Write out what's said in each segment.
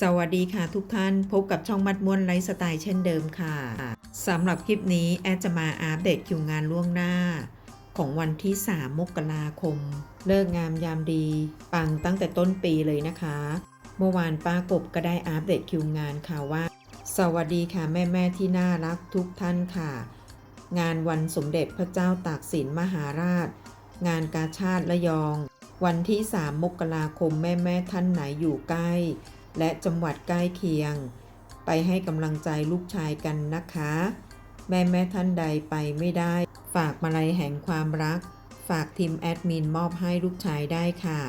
สวัสดีค่ะทุกท่านพบกับช่องมัดม้วนไลฟ์สไตล์เช่นเดิมค่ะสำหรับคลิปนี้แอดจะมาอัปเดตคิวงานล่วงหน้า ของวันที่ 3 มกราคม เลิกงามยามดี ปังตั้งแต่ต้นปีเลยนะคะ เมื่อวานป้ากบก็ได้อัปเดตคิวงานค่ะว่า สวัสดีค่ะแม่แม่ที่น่ารักทุกท่านค่ะ งานวันสมเด็จพระเจ้าตากสินมหาราช งานกาชาติระยอง วันที่ 3 มกราคมแม่แม่ท่านไหนอยู่ใกล้ และจังหวัดใกล้เคียง ไปให้กำลังใจลูกชายกันนะคะ แม่แม่ท่านใดไปไม่ได้ ฝากมาลัยแห่งความรัก ฝากทีมแอดมินมอบให้ลูกชายได้ค่ะ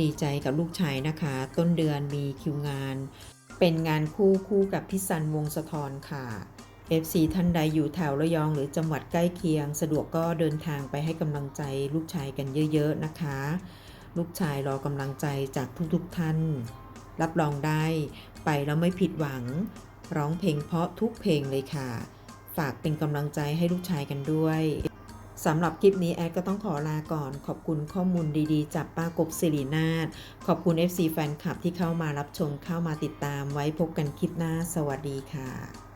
ดีใจกับลูกชายนะคะ ต้นเดือนมีคิวงาน เป็นงานคู่คู่กับพี่สันวงศ์สะทอนค่ะ FC ท่านใดอยู่แถวระยองหรือจังหวัดใกล้เคียง สะดวกก็เดินทางไปให้กำลังใจลูกชายกันเยอะ ๆ นะคะ ลูกชายรอกำลังใจจากทุกๆท่าน รับรองได้ไปแล้วไม่ผิดหวัง ร้องเพลงเพราะทุกเพลงเลยค่ะ ฝากเป็นกำลังใจให้ลูกชายกันด้วยสำหรับคลิปนี้แอดก็ต้องขอลาก่อน ขอบคุณข้อมูลดีๆ จากป้ากบสิรินาถขอบคุณ FC แฟนคลับที่เข้ามารับชมเข้ามาติดตามไว้พบกันคลิปหน้า สวัสดีค่ะ